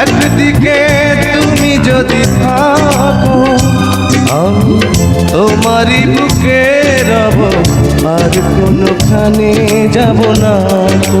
একদিকে তুমি যদি থাকো আমি তোমারই বুকে রব আর কোনোখানে যাব না তো।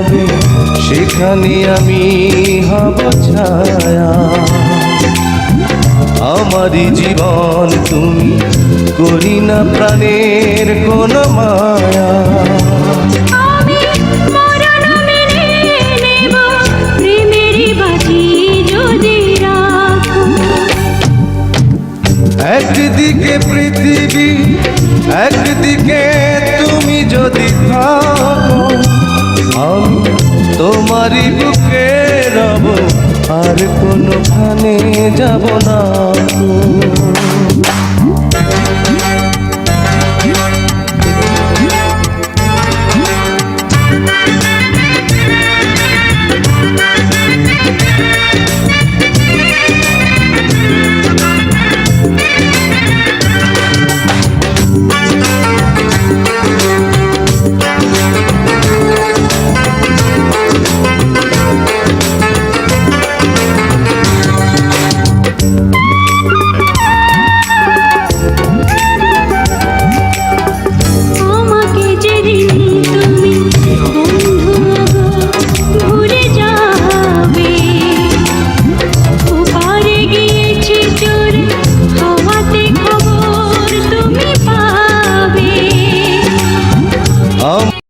রবে সেখানে আমি হব ছায়া। আমারই জীবন তুমি করি না প্রাণের কোন মায়া। একদিকে পৃথিবী একদিকে তুমি যদি থাকো। যাব না।